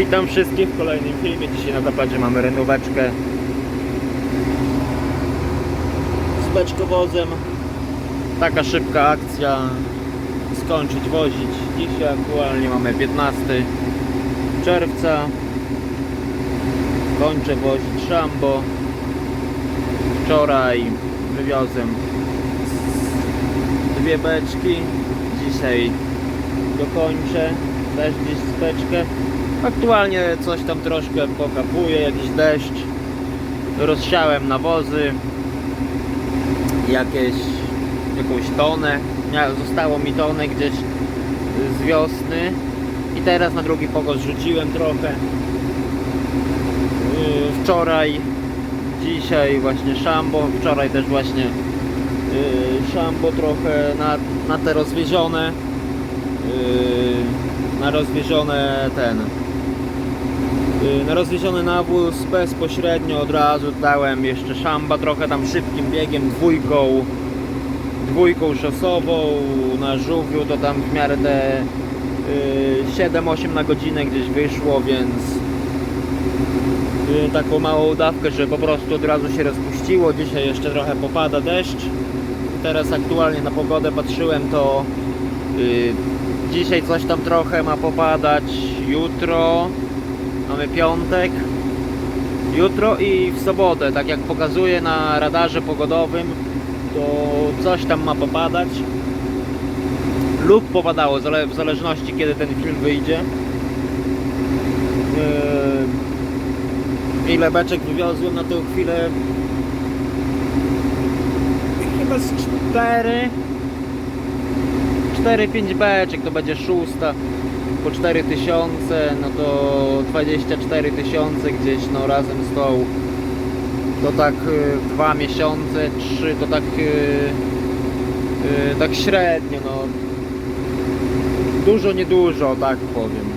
Witam wszystkich w kolejnym filmie. Dzisiaj na tapacie mamy renóweczkę z beczkowozem. Taka szybka akcja. Skończyć wozić. Dzisiaj aktualnie mamy 15 czerwca. Kończę wozić szambo. Wczoraj wywiozłem dwie beczki. Dzisiaj dokończę też gdzieś z beczkę. Aktualnie coś tam troszkę pokapuje, jakiś deszcz. Rozsiałem nawozy. Jakieś, jakąś tonę. Zostało mi tonę gdzieś z wiosny. I teraz na drugi pokos rzuciłem trochę. Yy, Wczoraj, dzisiaj właśnie szambo. Wczoraj też właśnie yy, szambo trochę na, na te rozwiezione. Yy, na rozwiezione ten na rozwieziony nawóz bezpośrednio od razu dałem jeszcze szamba trochę tam szybkim biegiem dwójką dwójką szosową na żółwiu to tam w miarę te yy, 7-8 na godzinę gdzieś wyszło więc yy, taką małą dawkę, że po prostu od razu się rozpuściło dzisiaj jeszcze trochę popada deszcz teraz aktualnie na pogodę patrzyłem to Dzisiaj coś tam trochę ma popadać. Jutro mamy piątek. Jutro i w sobotę, tak jak pokazuje na radarze pogodowym, to coś tam ma popadać. Lub popadało, w zależności kiedy ten film wyjdzie. Yy, Ile beczek wywiozłem na tę chwilę? Chyba z cztery. 4-5 beczek to będzie szósta po 4000 no to 24 tysiące gdzieś no razem z tą. To tak y, dwa miesiące, trzy to tak y, y, tak średnio no. Dużo niedużo tak powiem.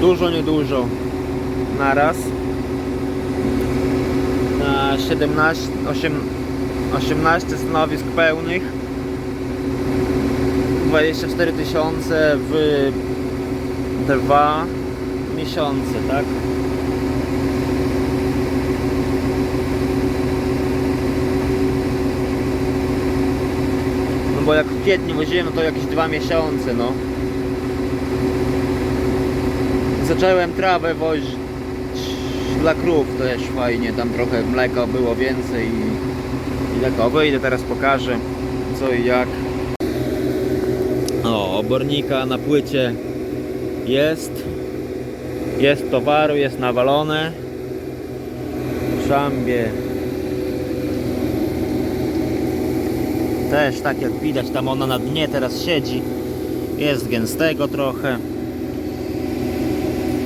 Dużo niedużo. Naraz na 17 8, 18 stanowisk pełnych 24 tysiące w dwa miesiące, tak? No bo jak w kwietniu woziłem, to jakieś dwa miesiące, no. Zacząłem trawę wozić dla krów, to też fajnie, tam trochę mleka było więcej i, i tak wyjdę teraz pokażę co i jak. O, obornika na płycie jest. Jest towaru, jest nawalone. Szambie. Też tak jak widać, tam ona na dnie teraz siedzi. Jest gęstego trochę.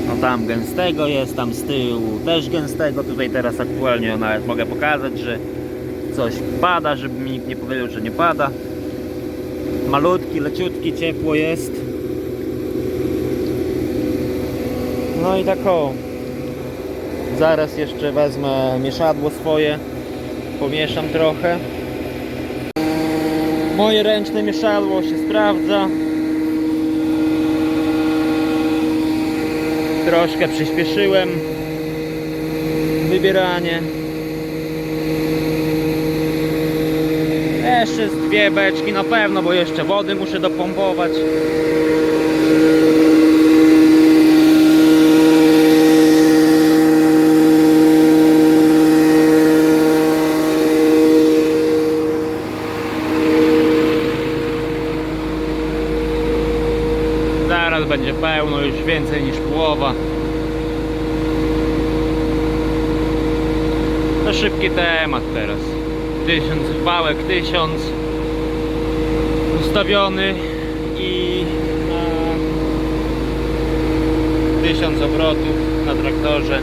No tam gęstego jest, tam z tyłu też gęstego. Tutaj teraz aktualnie nawet mogę pokazać, że coś pada, żeby mi nikt nie powiedział, że nie pada malutki, leciutki, ciepło jest. No i tak o. Zaraz jeszcze wezmę mieszadło swoje. Pomieszam trochę. Moje ręczne mieszadło się sprawdza. Troszkę przyspieszyłem wybieranie. Jeszcze z dwie beczki na pewno, bo jeszcze wody muszę dopompować. Zaraz będzie pełno, już więcej niż połowa. To szybki temat teraz. Tysiąc wałek, tysiąc ustawiony i na tysiąc obrotów na traktorze.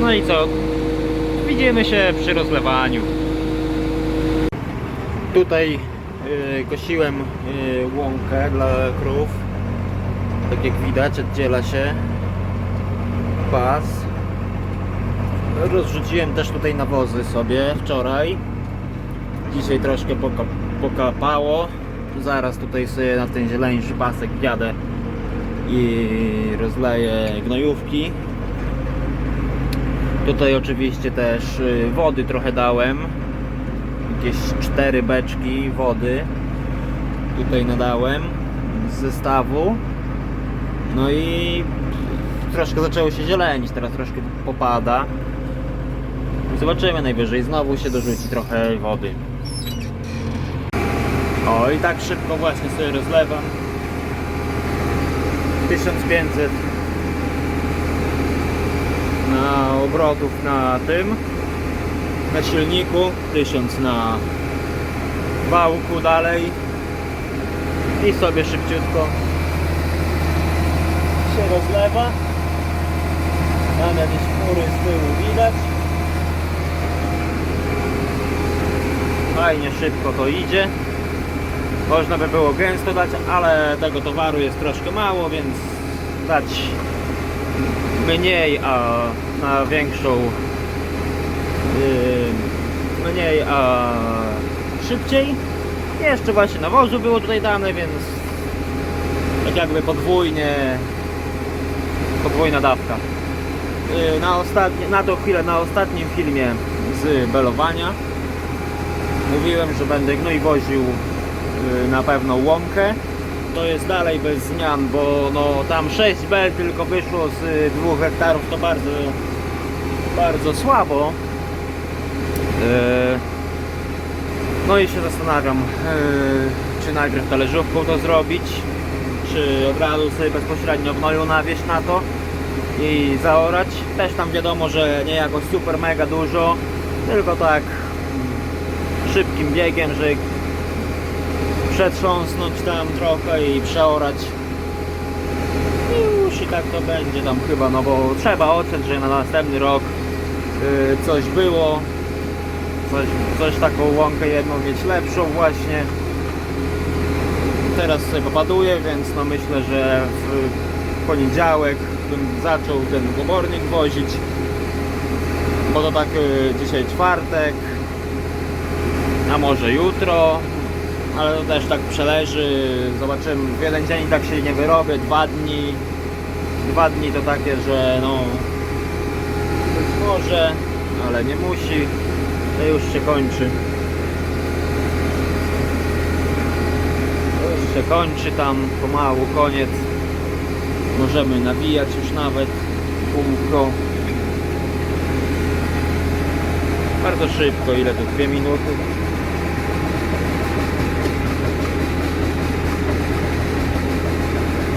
No i co? Widzimy się przy rozlewaniu. Tutaj y, kosiłem y, łąkę dla krów. Tak jak widać, oddziela się pas. Rozrzuciłem też tutaj nawozy sobie wczoraj. Dzisiaj troszkę poka pokapało. Zaraz tutaj sobie na ten zieleńszy pasek wjadę i rozleję gnojówki. Tutaj oczywiście też y, wody trochę dałem. Jakieś cztery beczki wody tutaj nadałem z zestawu. No i troszkę zaczęło się zielenić, teraz troszkę popada. Zobaczymy najwyżej, znowu się dorzuci trochę wody. O i tak szybko właśnie sobie rozlewam. 1500 na obrotów na tym na silniku, 1000 na wałku dalej i sobie szybciutko się rozlewa. Tam jakieś chmury z tyłu widać. Fajnie szybko to idzie. Można by było gęsto dać, ale tego towaru jest troszkę mało, więc dać mniej, a na większą yy, mniej, a szybciej. Jeszcze właśnie nawozu było tutaj dane, więc tak jakby podwójnie podwójna dawka. Yy, Na, ostatni, na tą chwilę, na ostatnim filmie z belowania mówiłem, że będę gnój woził yy, na pewno łąkę. To jest dalej bez zmian, bo no tam 6 bel tylko wyszło z 2 hektarów, to bardzo bardzo słabo. No i się zastanawiam, czy najpierw talerzówką to zrobić, czy od razu sobie bezpośrednio gnoju nawieść na to i zaorać. Też tam wiadomo, że nie jakoś super mega dużo, tylko tak mm, szybkim biegiem, że przetrząsnąć tam trochę i przeorać. I już i tak to będzie tam chyba, no bo trzeba ocenić, że na następny rok yy, coś było, coś, coś taką łąkę jedną mieć lepszą właśnie. Teraz sobie popaduję, więc no myślę, że w poniedziałek bym zaczął ten obornik wozić, bo to tak yy, dzisiaj czwartek, a może jutro, ale to też tak przeleży, zobaczymy, w jeden dzień tak się nie wyrobię, dwa dni, dwa dni to takie, że no być może, ale nie musi, to już się kończy. To już się kończy tam, pomału, koniec. Możemy nawijać już nawet kółko. Bardzo szybko, ile to? Dwie minuty?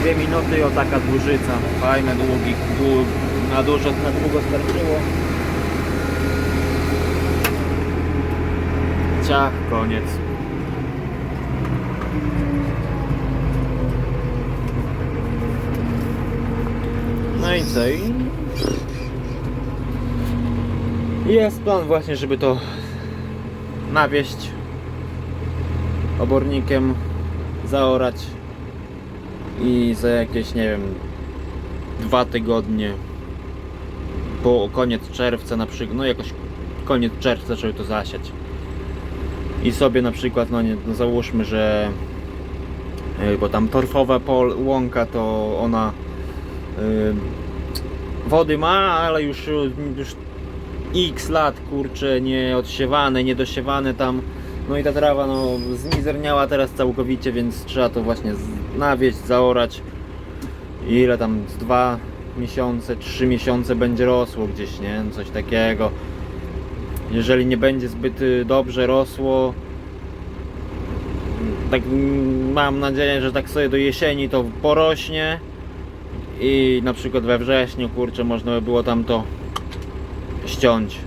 Dwie minuty i o taka dłużyca. Fajne, długi, dług, na dużo, na długo starczyło. Ciach, koniec. No i co? I jest plan właśnie, żeby to nawieść obornikiem, zaorać i za jakieś, nie wiem, dwa tygodnie po koniec czerwca na przykład, no jakoś koniec czerwca, żeby to zasiać. I sobie na przykład, no, nie, no załóżmy, że yy, bo tam torfowa pol, łąka to ona wody ma, ale już, już x lat kurczę nie odsiewane, nie dosiewane tam no i ta trawa no zmizerniała teraz całkowicie, więc trzeba to właśnie nawieść, zaorać ile tam z dwa miesiące, trzy miesiące będzie rosło gdzieś, nie? Coś takiego. Jeżeli nie będzie zbyt y, dobrze rosło, tak mm, mam nadzieję, że tak sobie do jesieni to porośnie i na przykład we wrześniu, kurczę, można by było tam to ściąć.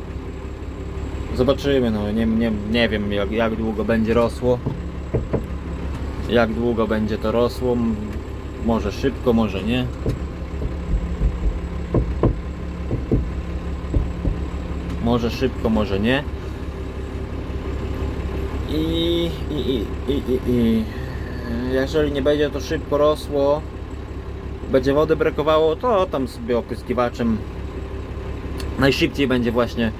Zobaczymy, no nie, nie, nie wiem jak, jak długo będzie rosło. Jak długo będzie to rosło. Może szybko, może nie. Może szybko, może nie. I, i, i, i, i, i jeżeli nie będzie to szybko rosło, będzie wody brakowało, to tam sobie opryskiwaczem Najszybciej będzie właśnie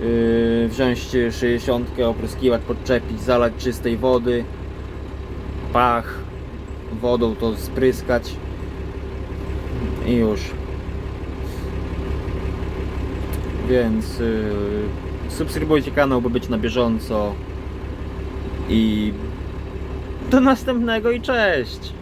yy, wziąć 60, opryskiwać, podczepić, zalać czystej wody, pach, wodą to spryskać i już. Więc yy, subskrybujcie kanał, by być na bieżąco i do następnego i cześć!